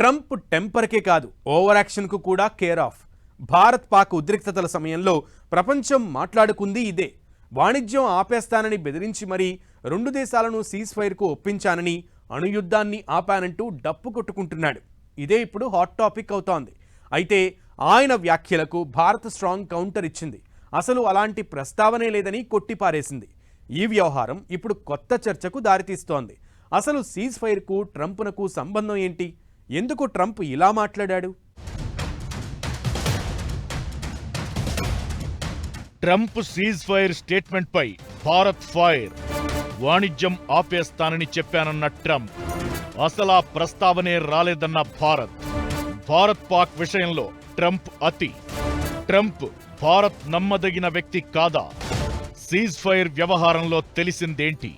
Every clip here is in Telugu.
ట్రంప్ టెంపర్కే కాదు ఓవర్ యాక్షన్కు కూడా కేర్ ఆఫ్. భారత్ పాక్ ఉద్రిక్తతల సమయంలో ప్రపంచం మాట్లాడుకుంది ఇదే. వాణిజ్యం ఆపేస్తానని బెదిరించి మరీ రెండు దేశాలను సీజ్ ఫైర్కు ఒప్పించానని అణుయుద్ధాన్ని ఆపానంటూ డప్పు కొట్టుకుంటున్నాడు. ఇదే ఇప్పుడు హాట్ టాపిక్ అవుతోంది. అయితే ఆయన వ్యాఖ్యలకు భారత్ స్ట్రాంగ్ కౌంటర్ ఇచ్చింది. అసలు అలాంటి ప్రస్తావనే లేదని కొట్టిపారేసింది. ఈ వ్యవహారం ఇప్పుడు కొత్త చర్చకు దారితీస్తోంది. అసలు సీజ్ ఫైర్కు ట్రంప్నకు సంబంధం ఏంటి? ఎందుకు ట్రంప్ ఇలా మాట్లాడాడు? ట్రంప్ సీజ్ ఫైర్ స్టేట్మెంట్ పై భారత్ ఫైర్ వాణిజ్యం ఆపేస్తానని చెప్పానన్న ట్రంప్. అసలా ప్రస్తావనే రాలేదన్న భారత్. భారత్ పాక్ విషయంలో ట్రంప్ అతి. ట్రంప్ భారత్ నమ్మదగిన వ్యక్తి కాదా? సీజ్ ఫైర్ వ్యవహారంలో తెలిసిందేంటి?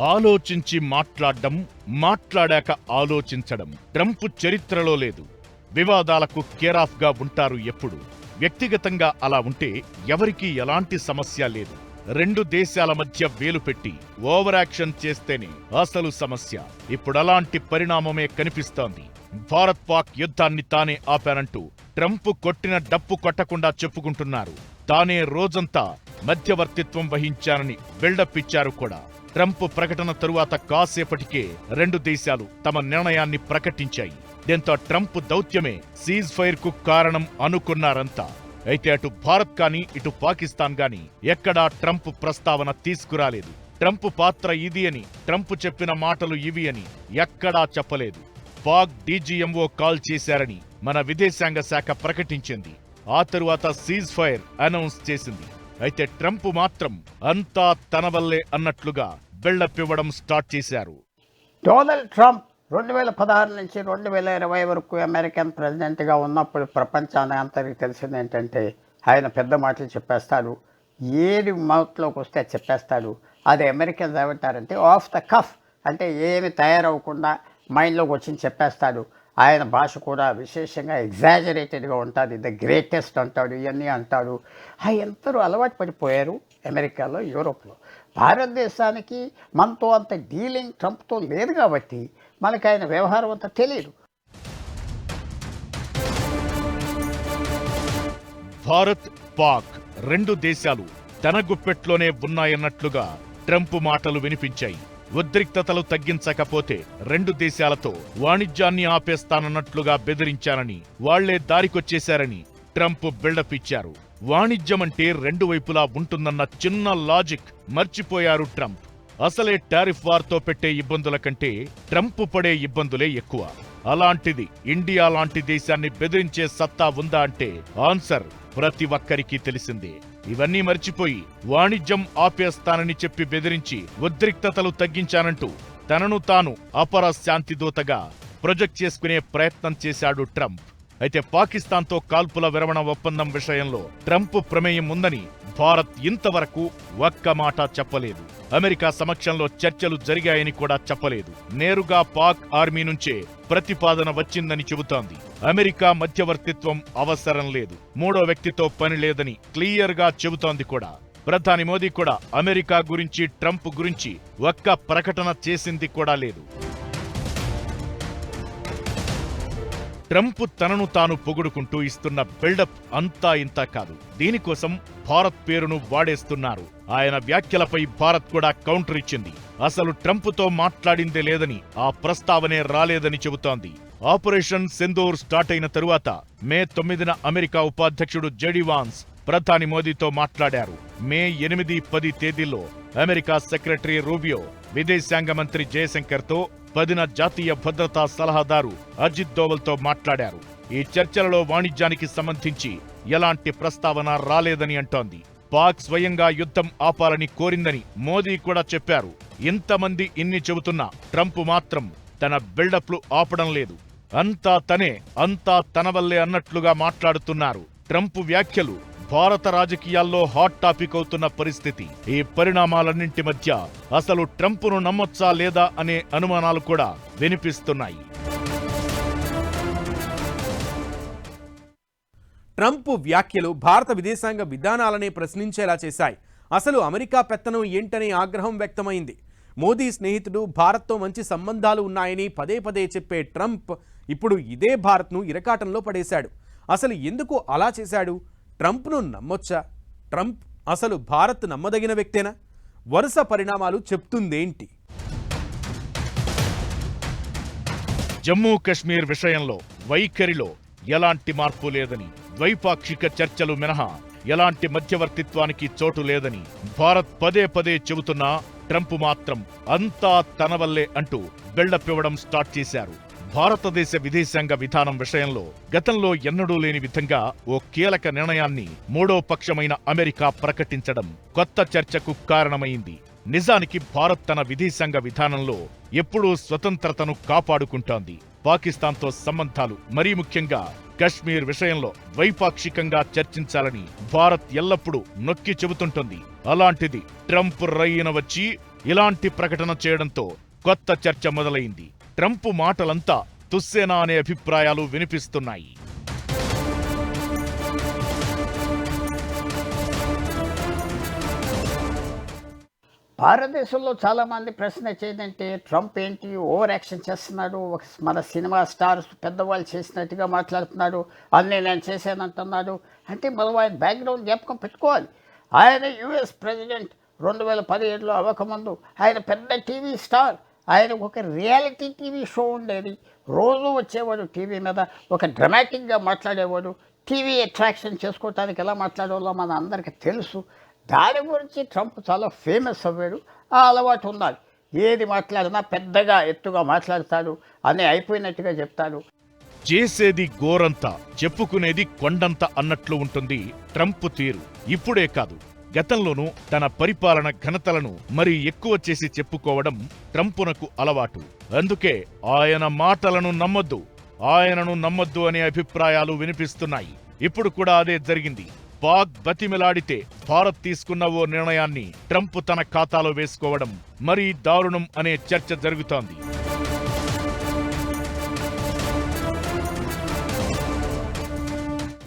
ఆలోచించి మాట్లాడడం మాట్లాడాక ఆలోచించడం ట్రంప్ చరిత్రలో లేదు. వివాదాలకు కేరాఫ్గా ఉంటారు ఎప్పుడు. వ్యక్తిగతంగా అలా ఉంటే ఎవరికీ ఎలాంటి సమస్య లేదు. రెండు దేశాల మధ్య వేలు పెట్టి ఓవర్ యాక్షన్ చేస్తేనే అసలు సమస్య. ఇప్పుడు అలాంటి పరిణామమే కనిపిస్తోంది. భారత్ పాక్ యుద్ధాన్ని తానే ఆపానంటూ ట్రంప్ కొట్టిన డప్పు కొట్టకుండా చెప్పుకుంటున్నారు. తానే రోజంతా మధ్యవర్తిత్వం వహించానని బిల్డప్ ఇచ్చారు కూడా. ట్రంప్ ప్రకటన తరువాత కాసేపటికే రెండు దేశాలు తమ నిర్ణయాన్ని ప్రకటించాయి. దీంతో ట్రంప్ దౌత్యమే సీజ్ ఫైర్కు కారణం అనుకున్నారంతా. అయితే అటు భారత్ కానీ ఇటు పాకిస్తాన్ గాని ఎక్కడా ట్రంప్ ప్రస్తావన తీసుకురాలేదు. ట్రంప్ పాత్ర ఇది అని ట్రంప్ చెప్పిన మాటలు ఇవి అని ఎక్కడా చెప్పలేదు. పాక్ డీజీఎంఓ కాల్ చేశారని మన విదేశాంగ శాఖ ప్రకటించింది. ఆ తరువాత సీజ్ ఫైర్ అనౌన్స్ చేసింది. అయితే ట్రంప్ మాత్రం అంతా తన వల్లే అన్నట్లుగా బిల్డప్ ఇవ్వడం స్టార్ట్ చేశారు. డొనాల్డ్ ట్రంప్ రెండు వేల పదహారు నుంచి రెండు వేల ఇరవై వరకు అమెరికన్ ప్రెసిడెంట్గా ఉన్నప్పుడు ప్రపంచానికి అందరికీ తెలిసింది ఏంటంటే ఆయన పెద్ద మాటలు చెప్పేస్తాడు ఏది మౌత్లోకి వస్తే చెప్పేస్తాడు. అది అమెరికన్స్ ఏమంటారంటే ఆఫ్ ద కఫ్ అంటే ఏమి తయారవ్వకుండా మైండ్లోకి వచ్చి చెప్పేస్తాడు. ఆయన భాష కూడా విశేషంగా ఎగ్జాజరేటెడ్గా ఉంటుంది. ద గ్రేటెస్ట్ అంటాడు ఇవన్నీ అంటాడు. ఎంతరూ అలవాటు పడిపోయారు అమెరికాలో యూరోప్లో. భారతదేశానికి మనతో అంత డీలింగ్ ట్రంప్తో లేదు కాబట్టి మనకి ఆయన వ్యవహారం అంత తెలియదు భారత్ పాక్ రెండు దేశాలు తన గుప్పెట్లోనే ఉన్నాయన్నట్లుగా ట్రంప్ మాటలు వినిపించాయి. ఉద్రిక్తతలు తగ్గించకపోతే రెండు దేశాలతో వాణిజ్యాన్ని ఆపేస్తానన్నట్లుగా బెదిరించారని వాళ్ళే దారికొచ్చేశారని ట్రంప్ బిల్డప్ ఇచ్చారు. వాణిజ్యమంటే రెండు వైపులా ఉంటుందన్న చిన్న లాజిక్ మర్చిపోయారు ట్రంప్. అసలే టారిఫ్ వార్తో పెట్టే ఇబ్బందుల కంటే ట్రంప్ పడే ఇబ్బందులే ఎక్కువ. అలాంటిది ఇండియా లాంటి దేశాన్ని బెదిరించే సత్తా ఉందా అంటే ఆన్సర్ ప్రతి ఒక్కరికీ తెలిసిందే. ఇవన్నీ మర్చిపోయి వాణిజ్యం ఆపేస్తానని చెప్పి బెదిరించి ఉద్రిక్తతలు తగ్గించానంటూ తనను తాను అపర శాంతిదూతగా ప్రొజెక్ట్ చేసుకునే ప్రయత్నం చేశాడు ట్రంప్. అయితే పాకిస్తాన్తో కాల్పుల విరమణ ఒప్పందం విషయంలో ట్రంప్ ప్రమేయం ఉందని భారత్ ఇంతవరకు ఒక్క మాట చెప్పలేదు. అమెరికా సమక్షంలో చర్చలు జరిగాయని కూడా చెప్పలేదు. నేరుగా పాక్ ఆర్మీ నుంచే ప్రతిపాదన వచ్చిందని చెబుతోంది. అమెరికా మధ్యవర్తిత్వం అవసరం లేదు. మూడో వ్యక్తితో పని లేదని క్లియర్గా చెబుతోంది కూడా. ప్రధాని మోదీ కూడా అమెరికా గురించి ట్రంప్ గురించి ఒక్క ప్రకటన చేసింది కూడా లేదు. ట్రంప్ తనను తాను పొగుడుకుంటూ ఇస్తున్న బిల్డప్ అంతా ఇంతా కాదు. దీనికోసం భారత్ పేరును వాడేస్తున్నారు. ఆయన వ్యాఖ్యలపై భారత్ కూడా కౌంటర్ ఇచ్చింది. అసలు ట్రంప్తో మాట్లాడిందే లేదని ఆ ప్రస్తావనే రాలేదని చెబుతోంది. ఆపరేషన్ సెందూర్ స్టార్ట్ అయిన తరువాత మే తొమ్మిదిన అమెరికా ఉపాధ్యక్షుడు జెడివాన్స్ ప్రధాని మోదీతో మాట్లాడారు. మే ఎనిమిది పది తేదీల్లో అమెరికా సెక్రటరీ రూబియో విదేశాంగ మంత్రి జయశంకర్తో పదిన జాతీయ భద్రతా సలహాదారు అజిత్ దోవల్తో మాట్లాడారు. ఈ చర్చలలో వాణిజ్యానికి సంబంధించి ఎలాంటి ప్రస్తావన రాలేదని అంటోంది. పాక్ స్వయంగా యుద్ధం ఆపాలని కోరిందని మోదీ కూడా చెప్పారు. ఇంతమంది ఇన్ని చెబుతున్నా ట్రంప్ మాత్రం తన బిల్డప్లు ఆపడం లేదు. అంతా తనే అంతా తన వల్లే అన్నట్లుగా మాట్లాడుతున్నారు. ట్రంప్ వ్యాఖ్యలు భారత రాజకీయాల్లో హాట్ టాపిక్ అవుతున్న పరిస్థితి. ఈ పరిణామాలన్నింటి మధ్య అసలు ట్రంప్ను నమ్మొచ్చా లేదా అనే అనుమానాలు కూడా వినిపిస్తున్నాయి. ట్రంప్ వ్యాఖ్యలు భారత విదేశాంగ విధానాలనే ప్రశ్నించేలా చేశాయి. అసలు అమెరికా పెత్తనం ఏంటనే ఆగ్రహం వ్యక్తమైంది. మోదీ స్నేహితుడు భారత్తో మంచి సంబంధాలు ఉన్నాయని పదే పదే చెప్పే ట్రంప్ ఇప్పుడు ఇదే భారత్ను ఇరకాటంలో పడేశాడు. అసలు ఎందుకు అలా చేశాడు? ట్రంప్ను నమ్మొచ్చా? ట్రంప్ అసలు భారత్ నమ్మదగిన వ్యక్తేనా? వరుస పరిణామాలు చెప్తుందేంటి? జమ్మూ కశ్మీర్ విషయంలో వైఖరిలో ఎలాంటి మార్పు లేదని ద్వైపాక్షిక చర్చలు మినహా ఎలాంటి మధ్యవర్తిత్వానికి చోటు లేదని భారత్ పదే పదే చెబుతున్నా ట్రంప్ మాత్రం అంతా తన వల్లే అంటూ బిల్డప్ స్టార్ట్ చేశారు. భారతదేశ విదేశాంగ విధానం విషయంలో గతంలో ఎన్నడూ లేని విధంగా ఓ కీలక నిర్ణయాన్ని మూడో పక్షమైన అమెరికా ప్రకటించడం కొత్త చర్చకు కారణమైంది. నిజానికి భారత్ తన విదేశాంగ విధానంలో ఎప్పుడూ స్వతంత్రతను కాపాడుకుంటోంది. పాకిస్తాన్తో సంబంధాలు మరీ ముఖ్యంగా కశ్మీర్ విషయంలో ద్వైపాక్షికంగా చర్చించాలని భారత్ ఎల్లప్పుడూ నొక్కి చెబుతుంటుంది. అలాంటిది ట్రంప్ రయ్యన వచ్చి ఇలాంటి ప్రకటన చేయడంతో కొత్త చర్చ మొదలైంది. ట్రంప్ మాటలంతా తుస్సేనా అనే అభిప్రాయాలు వినిపిస్తున్నాయి. భారతదేశంలో చాలామంది ప్రశ్న వచ్చేదంటే ట్రంప్ ఏంటి? ఓవర్ యాక్షన్ చేస్తున్నాడు. ఒక మన సినిమా స్టార్స్ పెద్దవాళ్ళు చేసినట్టుగా మాట్లాడుతున్నాడు. అన్నీ నేను చేశానంటున్నాడు. అంటే మనం ఆయన బ్యాక్గ్రౌండ్ జ్ఞాపకం పెట్టుకోవాలి. ఆయన యుఎస్ ప్రెసిడెంట్ రెండు వేల పదిహేడులో అవ్వకముందు ఆయన పెద్ద టీవీ స్టార్. ఆయన ఒక రియాలిటీ టీవీ షో ఉండేది. రోజు వచ్చేవాడు టీవీ మీద ఒక డ్రమాటిక్గా మాట్లాడేవాడు. టీవీ అట్రాక్షన్ చేసుకోవటానికి ఎలా మాట్లాడేవాళ్ళో మన అందరికీ తెలుసు. దాని గురించి ట్రంప్ చాలా ఫేమస్ అవ్వాడు. ఆ అలవాటు ఉండాలి. ఏది మాట్లాడినా పెద్దగా ఎత్తుగా మాట్లాడతాడు. అని అయిపోయినట్టుగా చెప్తాడు. చేసేది గోరంతా చెప్పుకునేది కొండంత అన్నట్లు ఉంటుంది ట్రంప్ తీరు. ఇప్పుడే కాదు. గతంలోనూ తన పరిపాలన ఘనతలను మరి ఎక్కువ చేసి చెప్పుకోవడం ట్రంపునకు అలవాటు. అందుకే ఆయన మాటలను నమ్మొద్దు ఆయనను నమ్మొద్దు అనే అభిప్రాయాలు వినిపిస్తున్నాయి. ఇప్పుడు కూడా అదే జరిగింది. పాక్ బతిమిలాడితే భారత్ తీసుకున్న ఓ నిర్ణయాన్ని ట్రంప్ తన ఖాతాలో వేసుకోవడం మరీ దారుణం అనే చర్చ జరుగుతోంది.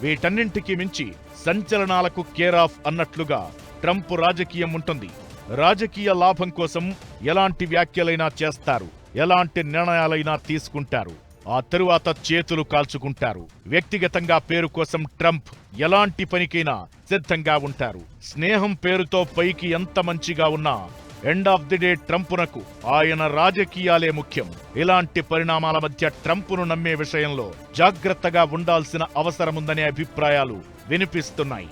వీటన్నింటికి మించి సంచలనాలకు కేరాఫ్ అన్నట్లుగా ట్రంప్ రాజకీయం ఉంటుంది రాజకీయ లాభం కోసం ఎలాంటి వ్యాఖ్యలైనా చేస్తారు ఎలాంటి నిర్ణయాలైనా తీసుకుంటారు ఆ తరువాత చేతులు కాల్చుకుంటారు. వ్యక్తిగతంగా పేరు కోసం ట్రంప్ ఎలాంటి పనికైనా సిద్ధంగా ఉంటారు. స్నేహం పేరుతో పైకి ఎంత మంచిగా ఉన్నా ఎండ్ ఆఫ్ ది డే ట్రంపునకు ఆయన రాజకీయాలే ముఖ్యం. ఇలాంటి పరిణామాల మధ్య ట్రంపును నమ్మే విషయంలో జాగ్రత్తగా ఉండాల్సిన అవసరముందనే అభిప్రాయాలు వినిపిస్తున్నాయి.